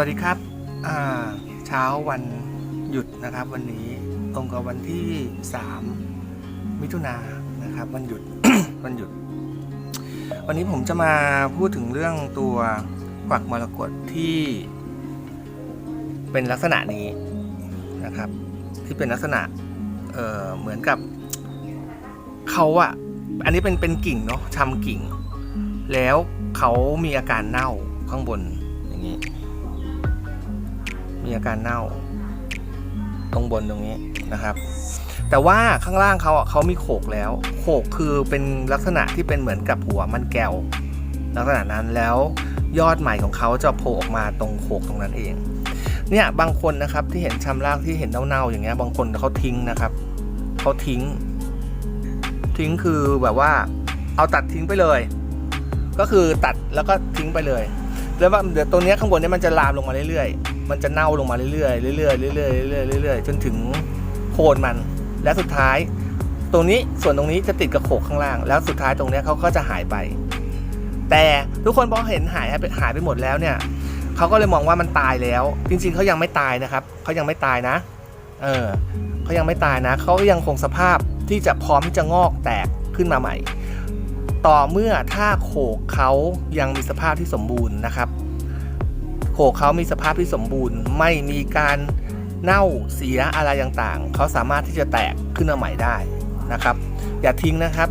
วัสดีครับเช้าวันหยุดนะครับวันนี้ตรงกับวันที่ 3 มิถุนายนนะครับวันหยุด วันหยุด วันนี้ผมจะมาพูดถึงเรื่องตัวกวักมรกตที่เป็นลักษณะนี้นะครับ ที่เป็นลักษณะเเหมือนกับเขาอะอันนี้เป็นเป็นกิ่งเนาะชำกิ่ง แล้วเขามีอาการเน่าข้างบนอย่างนี้ มีอาการเน่า ตรงบนตรงนี้นะครับ แต่ว่าข้างล่างเขาเขามีโขกแล้วโขกคือเป็นลักษณะที่เป็นเหมือนกับหัวมันแก้วลักษณะนั้นแล้วยอดใหม่ของเขาจะโผล่ออกมาตรงโขกตรงนั้นเองเนี่ยบางคนนะครับที่เห็นชำรากที่เห็นเน่าๆอย่างเงี้ยบางคนเขาทิ้งนะครับเขาทิ้ง ทิ้งคือแบบว่า เอาตัดทิ้งไปเลย ก็คือตัดแล้วก็ทิ้งไปเลย แล้วว่าเดี๋ยวตัวเนี้ยข้างบนเนี้มันจะลามลงมาเรื่อยๆ มันจะเน่าลงมาเรื่อยๆ เรื่อยๆ เรื่อยๆ เรื่อยๆ เรื่อยๆ จนถึงโคนมัน และสุดท้าย ตรงนี้ส่วนตรงนี้จะติดกับโขกข้างล่าง แล้วสุดท้ายตรงเนี้ยเขาก็จะหายไป แต่ทุกคนพอเห็นหายไปหายไปหมดแล้วเนี่ยเขาก็เลยมองว่ามันตายแล้ว จริงๆเขายังไม่ตายนะครับเขายังไม่ตายนะ เออเขายังไม่ตายนะเขายังคงสภาพที่จะพร้อมที่จะงอกแตกขึ้นมาใหม่ ต่อเมื่อถ้าโขกเขายังมีสภาพที่สมบูรณ์นะครับ โขกเขามีสภาพที่สมบูรณ์ ไม่มีการเน่าเสียอะไรต่างๆ เขาสามารถที่จะแตกขึ้นมาใหม่ได้นะครับ อย่าทิ้งนะครับ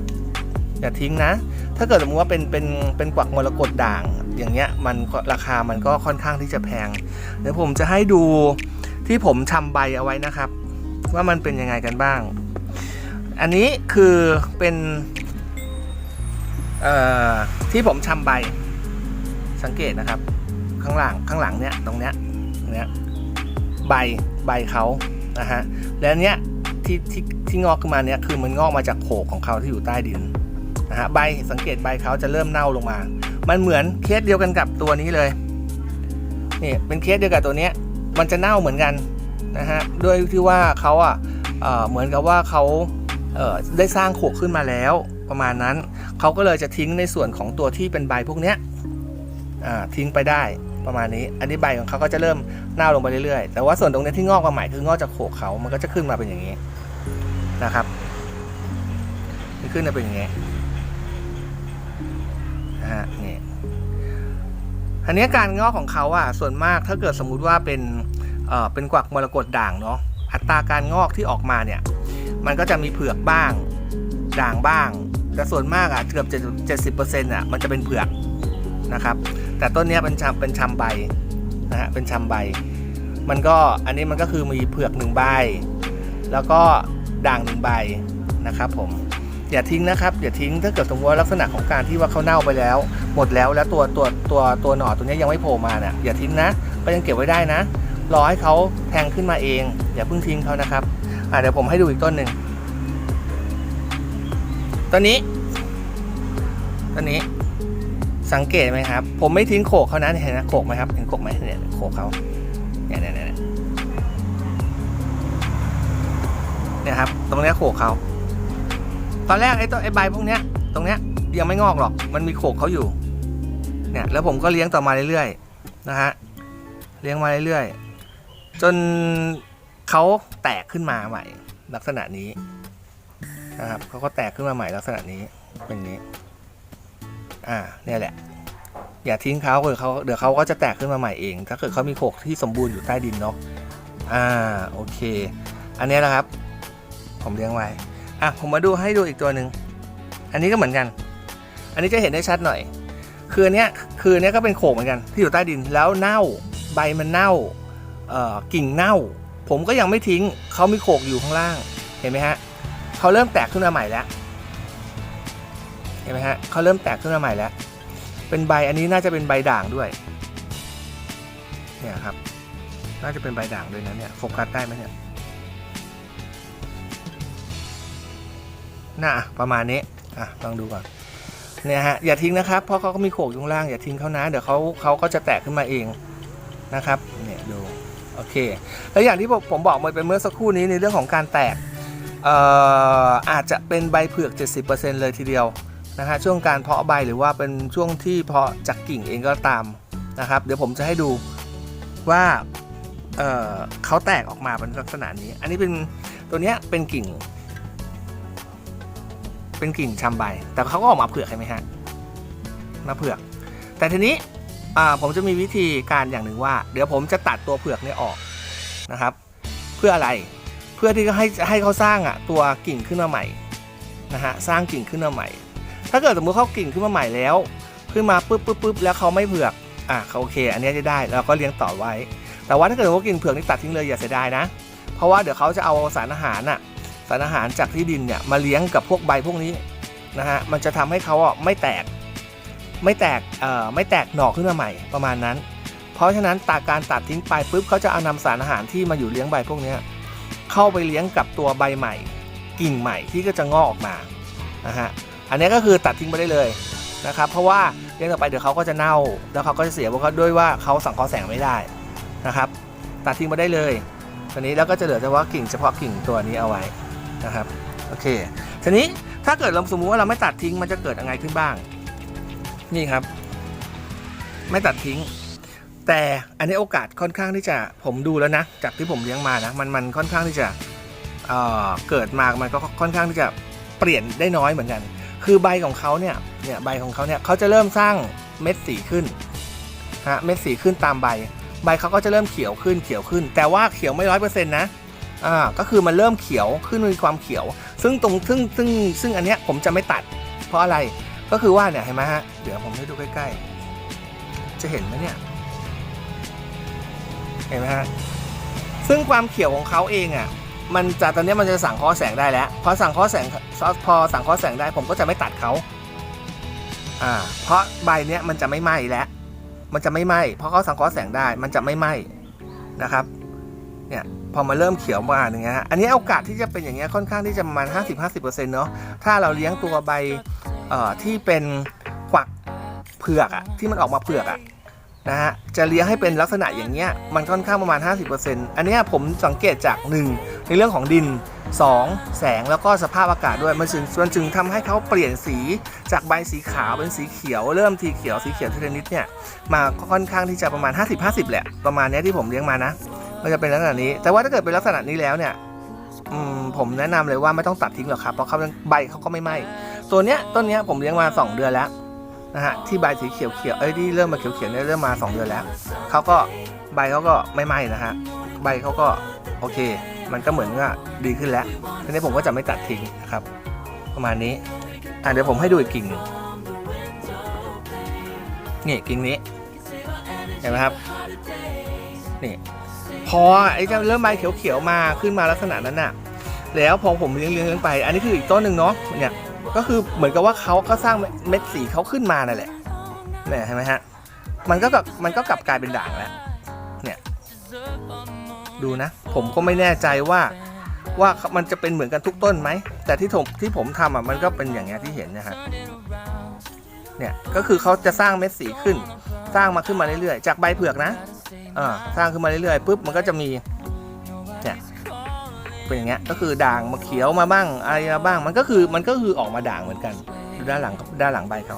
อย่าทิ้งนะ ถ้าเกิดสมมติว่าเป็นเป็นเป็นกวักมรกตด่าง อย่างเงี้ยมันราคามันก็ค่อนข้างที่จะแพง เดี๋ยวผมจะให้ดูที่ผมชำใบเอาไว้นะครับ ว่ามันเป็นยังไงกันบ้าง อันนี้คือเป็น ที่ผมชำใบสังเกตนะครับ ข้างหลังข้างหลังเนี้ยตรงเนี้ยตรงเนี้ยใบใบเขานะฮะแล้วเนี้ยที่ที่ที่งอกขึ้นมาเนี้ยคือมันงอกมาจากโขกของเขาที่อยู่ใต้ดินนะฮะใบสังเกตใบเขาจะเริ่มเน่าลงมา มันเหมือนเคสเดียวกันกับตัวนี้เลยนี่เป็นเคสเดียวกับตัวเนี้ยมันจะเน่าเหมือนกันนะฮะด้วยที่ว่าเขาอะเหมือนกับว่าเขาเได้สร้างโขกขึ้นมาแล้ว ประมาณนั้น เขาก็เลยจะทิ้งในส่วนของตัวที่เป็นใบพวกเนี้ยทิ้งไปได้ประมาณนี้ อันนี้ใบของเขาก็จะเริ่มเน่าลงไปเรื่อยๆ แต่ว่าส่วนตรงนี้ที่งอกมาใหม่คืองอกจากโขกเขา มันก็จะขึ้นมาเป็นอย่างนี้นะครับขึ้นมาเป็นอย่างนี้นะฮะนี่อันนี้การงอกของเขาอะส่วนมากถ้าเกิดสมมุติว่าเป็นเอ่อเป็นกวักมรกตด่างเนาะอัตราการงอกที่ออกมาเนี่ย มันก็จะมีเผือกบ้าง ด่างบ้าง แต่ส่วนมากอะเกือบเจ็ดสิบเปอร์เซ็นต์อะมันจะเป็นเผือกนะครับ แต่ต้นนี้เป็นชำเป็นชำใบนะฮะเป็นชำใบ มันก็อันนี้มันก็คือมีเผือกหนึ่งใบ แล้วก็ด่างหนึ่งใบนะครับผมอย่าทิ้งนะครับอย่าทิ้งถ้าเกิดสมมติว่าลักษณะของการที่ว่าเขาเน่าไปแล้ว หมดแล้วแล้วตัวตัวตัวตัวหน่อตัวนี้ยังไม่โผล่มาเนี่ยอย่าทิ้งนะ ก็ยังเก็บไว้ได้นะ รอให้เขาแทงขึ้นมาเอง อย่าเพิ่งทิ้งเขานะครับเดี๋ยวผมให้ดูอีกต้นหนึ่ง ต้นนี้ต้นนี้ สังเกตไหมครับ ผมไม่ทิ้งโขกเขานะเห็นนะโขกไหมครับเห็นโขกไหมเนี่ยโขกเขาเนี่ยเนี่ยเนี่ยเนี่ยครับ ตรงนี้โขกเขาตอนแรกไอ้ตัวไอ้ใบพวกเนี้ย ตรงเนี้ยยังไม่งอกหรอก มันมีโขกเขาอยู่ เนี่ยแล้วผมก็เลี้ยงต่อมาเรื่อยๆนะฮะเลี้ยงมาเรื่อยๆจนเขาแตกขึ้นมาใหม่ ลักษณะนี้ นะครับเขาก็แตกขึ้นมาใหม่ลักษณะนี้เป็นนี้ อ่าเนี่ยแหละ อย่าทิ้งเขาเดี๋ยวเขาเดี๋ยวเขาก็จะแตกขึ้นมาใหม่เอง ถ้าเกิดเขามีโขกที่สมบูรณ์อยู่ใต้ดินเนาะอ่าโอเค อันนี้นะครับ ผมเลี้ยงไว้อะผมมาดูให้ดูอีกตัวหนึ่งอันนี้ก็เหมือนกัน อันนี้จะเห็นได้ชัดหน่อย คืออันเนี้ยคืออันเนี้ยก็เป็นโขกเหมือนกันที่อยู่ใต้ดินแล้วเน่าใบมันเน่าเอ่อกิ่งเน่า ผมก็ยังไม่ทิ้งเขามีโขกอยู่ข้างล่างเห็นไหมฮะ เขาเริ่มแตกขึ้นมาใหม่แล้วเห็นไหมฮะเขาเริ่มแตกขึ้นมาใหม่แล้ว เป็นใบอันนี้น่าจะเป็นใบด่างด้วย เนี่ยครับ น่าจะเป็นใบด่างด้วยนะเนี่ยโฟกัสได้ไหมเนี่ยน่ะประมาณนี้อะลองดูก่อนเนี่ยฮะอย่าทิ้งนะครับเพราะเขาก็มีโขกอยู่ข้างล่างอย่าทิ้งเขานะเดี๋ยวเขาเขาก็จะแตกขึ้นมาเองนะครับเนี่ยดูโอเค แล้วอย่างที่ผมบอกไปเมื่อสักครู่นี้ในเรื่องของการแตก อาจจะเป็นใบเผือก 70%เลยทีเดียวนะฮะช่วงการเพาะใบหรือว่าเป็นช่วงที่เพาะจากกิ่งเองก็ตามนะครับ เดี๋ยวผมจะให้ดูว่าเเขาแตกออกมาเป็นลักษณะนี้ อันนี้เป็นตัวเนี้ยเป็นกิ่ง เป็นกิ่งชำใบ แต่เขาก็ออกมาเผือกใช่ไหมฮะมาเผือก แต่ทีนี้ผมจะมีวิธีการอย่างหนึ่งว่า เดี๋ยวผมจะตัดตัวเผือกเนี่ยออกนะครับ เพื่ออะไร เพื่อที่จะให้ให้เขาสร้างอะตัวกิ่งขึ้นมาใหม่นะฮะสร้างกิ่งขึ้นมาใหม่ ถ้าเกิดสมมติเขากิ่งขึ้นมาใหม่แล้ว ขึ้นมาปุ๊บปุ๊บปุ๊บแล้วเขาไม่เผือกอะเขาโอเค อันนี้จะได้เราก็เลี้ยงต่อไว้ แต่ว่าถ้าเกิดว่ากิ่งเผือกนี่ตัดทิ้งเลยอย่าเสียดายนะ เพราะว่าเดี๋ยวเขาจะเอาสารอาหารน่ะสารอาหารจากที่ดินเนี่ยมาเลี้ยงกับพวกใบพวกนี้นะฮะมันจะทำให้เขาอะไม่แตก ไม่แตกเอ่อไม่แตกหน่อขึ้นมาใหม่ประมาณนั้น เพราะฉะนั้นตาการตัดทิ้งไปปุ๊บเขาจะเอานำสารอาหารที่มาอยู่เลี้ยงใบพวกเนี้ย เข้าไปเลี้ยงกับตัวใบใหม่ กิ่งใหม่ที่ก็จะงอกออกมานะฮะอันนี้ก็คือตัดทิ้งไปได้เลยนะครับเพราะว่าเลี้ยงต่อไปเดี๋ยวเขาก็จะเน่า แล้วเขาก็จะเสียเพราะเขาด้วยว่าเขาสังเคราะห์แสงไม่ได้นะครับ ตัดทิ้งมาได้เลยตัวนี้แล้วก็จะเหลือเฉพาะกิ่งเฉพาะกิ่งตัวนี้เอาไว้นะครับโอเคทีนี้ถ้าเกิดเราสมมุติว่าเราไม่ตัดทิ้งมันจะเกิดอะไรขึ้นบ้าง นี่ครับ ไม่ตัดทิ้ง แต่อันนี้โอกาสค่อนข้างที่จะผมดูแล้วนะ จากที่ผมเลี้ยงมานะ มันมันค่อนข้างที่จะเเกิดมา มันก็ค่อนข้างที่จะเปลี่ยนได้น้อยเหมือนกัน คือใบของเขาเนี่ย เนี่ยใบของเขาเนี่ยเขาจะเริ่มสร้างเม็ดสีขึ้นฮะเม็ดสีขึ้นตามใบ ใบเขาก็จะเริ่มเขียวขึ้นเขียวขึ้น แต่ว่าเขียวไม่ร้อยเปอร์เซ็นต์นะอ่าก็คือมันเริ่มเขียวขึ้นมีความเขียว ซึ่งตรงซึ่งซึ่งซึ่งอันเนี้ยผมจะไม่ตัด เพราะอะไรก็คือว่าเนี่ยเห็นไหมฮะเดี๋ยวผมให้ดูใกล้ๆ จะเห็นไหมเนี่ย เห็นไหมฮะซึ่งความเขียวของเขาเองอะมันจะตอนนี้มันจะสั่งข้อแสงได้แล้วพอสั่งข้อแสงพอสั่งข้อแสงได้ผมก็จะไม่ตัดเขาอ่าเพราะใบเนี้ยมันจะไม่ไหม้แล้ว มันจะไม่ไหม้เพราะเขาสังเคราะห์แสงได้มันจะไม่ไหม้นะครับเนี่ยพอมาเริ่มเขียวมาอย่างเงี้ยฮะอันนี้โอกาสที่จะเป็นอย่างเงี้ยค่อนข้างที่จะประมาณ 50-50%เนาะถ้าเราเลี้ยงตัวใบเอ่อที่เป็นขวักเผือกอะที่มันออกมาเผือกอะ นะฮะจะเลี้ยงให้เป็นลักษณะอย่างเงี้ยมันค่อนข้างประมาณ 50%อันเนี้ผมสังเกตจาก 1 ในเรื่องของดิน 2 แสงแล้วก็สภาพอากาศด้วยมันจึงมันจึงทำให้เขาเปลี่ยนสีจากใบสีขาวเป็นสีเขียวเริ่มทีเขียวสีเขียวทีละนิดเนี่ยมาค่อนข้างที่จะประมาณ 50-50 แหละ ประมาณนี้ที่ผมเลี้ยงมานะมันจะเป็นลักษณะนี้ แต่ว่าถ้าเกิดเป็นลักษณะนี้แล้วเนี่ยผมแนะนำเลยว่าไม่ต้องตัดทิ้งหรอกครับเพราะเขาใบเขาก็ไม่ไหม้ตัวเนี้ยต้นเนี้ยผมเลี้ยงมา 2 เดือนแล้ว นะฮะที่ใบสีเขียวเขียวๆเอ้ยที่เริ่มมาเขียวเขียวๆเนี่ยเริ่มมา 2 เดือนแล้วเขาก็ใบเขาก็ไม่ไหม้นะฮะใบเขาก็โอเค มันก็เหมือนว่าดีขึ้นแล้วทีนี้ผมก็จะไม่ตัดทิ้งนะครับ ประมาณนี้อะเดี๋ยวผมให้ดูอีกกิ่งหนึ่งนี่กิ่งนี้เห็นไหมครับนี่พอไอ้เจ้าเริ่มใบเขียวๆมาขึ้นมาลักษณะนั้นน่ะ แล้วพอผมเลี้ยงเลี้ยงเลี้ยงไป อันนี้คืออีกต้นหนึ่งเนาะเนี่ย ก็คือเหมือนกับว่าเขาก็สร้างเม็ดสีเขาขึ้นมานั่นแหละเนี่ยเห็นไหมฮะมันก็กลับมันก็กลับกลายเป็นด่างแล้วเนี่ยดูนะ ผมก็ไม่แน่ใจว่าว่ามันจะเป็นเหมือนกันทุกต้นไหม แต่ที่ผมที่ผมทำอะมันก็เป็นอย่างเงี้ยที่เห็นนะฮะเนี่ยก็คือเขาจะสร้างเม็ดสีขึ้น สร้างมาขึ้นมาเรื่อยๆ จากใบเผือกนะอ่าสร้างขึ้นมาเรื่อยๆปุ๊บมันก็จะมี เป็นอย่างเงี้ยก็คือด่างมาเขียวมาบ้างอะไรมาบ้างมันก็คือมันก็คือออกมาด่างเหมือนกันดูด้านหลังด้านหลังใบเขา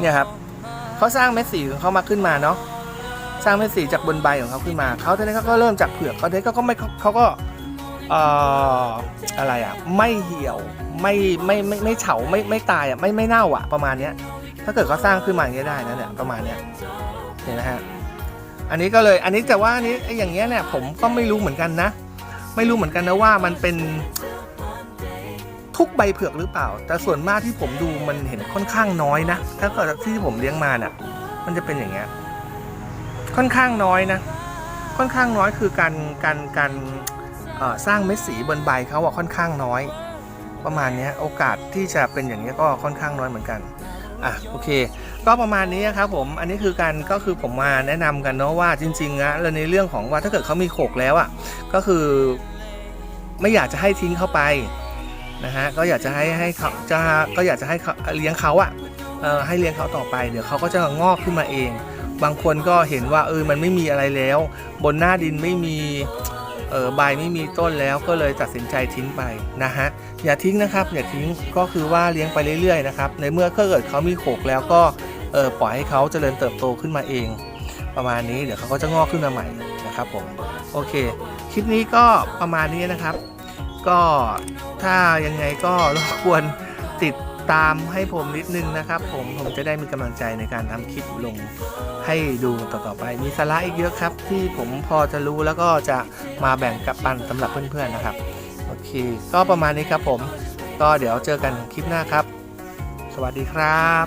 เนี่ยครับเขาสร้างเม็ดสีของเขามาขึ้นมาเนาะสร้างเม็ดสีจากบนใบของเขาขึ้นมาเขาทีนี้เขาก็เริ่มจากเผือกเขาทีนี้เขาก็ไม่เขาก็เอ่ออะไรอะไม่เหี่ยวไม่ไม่ไม่ไม่เฉาไม่ไม่ตายอะไม่ไม่เน่าอะประมาณเนี้ยถ้าเกิดเขาสร้างขึ้นมาอย่างเงี้ยได้นะเนี่ยประมาณเนี้ยเห็นไหมฮะ อันนี้ก็เลยอันนี้แต่ว่าอันนี้ไอ้อย่างเงี้ยเนี่ยผมก็ไม่รู้เหมือนกันนะ ไม่รู้เหมือนกันนะว่ามันเป็นทุกใบเผือกหรือเปล่า แต่ส่วนมากที่ผมดูมันเห็นค่อนข้างน้อยนะ ถ้าเกิดที่ผมเลี้ยงมาเนี่ยมันจะเป็นอย่างเงี้ยค่อนข้างน้อยนะ ค่อนข้างน้อยคือการการการสร้างเม็ดสีบนใบเขาอะค่อนข้างน้อย ประมาณนี้โอกาสที่จะเป็นอย่างนี้ยก็ค่อนข้างน้อยเหมือนกัน อะโอเค ก็ประมาณนี้ครับผมอันนี้คือการก็คือผมมาแนะนำกันเนาะว่าจริงๆนะแล้วในเรื่องของว่าถ้าเกิดเขามีโขกแล้วอะก็คือ ไม่อยากจะให้ทิ้งเข้าไปนะฮะก็อยากจะให้ให้เขาจะก็อยากจะให้เขาเลี้ยงเขาอะเออให้เลี้ยงเขาต่อไป เดี๋ยวเขาก็จะงอกขึ้นมาเอง บางคนก็เห็นว่าเออมันไม่มีอะไรแล้ว บนหน้าดินไม่มีเออใบไม่มีต้นแล้วก็เลยตัดสินใจทิ้งไปนะฮะ อย่าทิ้งนะครับ อย่าทิ้งก็คือว่าเลี้ยงไปเรื่อยๆนะครับในเมื่อเกิดเขามีโขกแล้วก็เออปล่อยให้เขาเจริญเติบโตขึ้นมาเอง ประมาณนี้เดี๋ยวเขาก็จะงอกขึ้นมาใหม่นะครับผมโอเคคลิปนี้ก็ประมาณนี้นะครับ ก็ถ้ายังไงก็รบกวนติดตามให้ผมนิดนึงนะครับผมผมจะได้มีกำลังใจในการทำคลิปลงให้ดูต่อๆไป มีสาระอีกเยอะครับ ที่ผมพอจะรู้แล้วก็จะมาแบ่งกับปันสำหรับเพื่อนๆนะครับ โอเค ก็ประมาณนี้ครับผม ก็เดี๋ยวเจอกันคลิปหน้าครับ สวัสดีครับ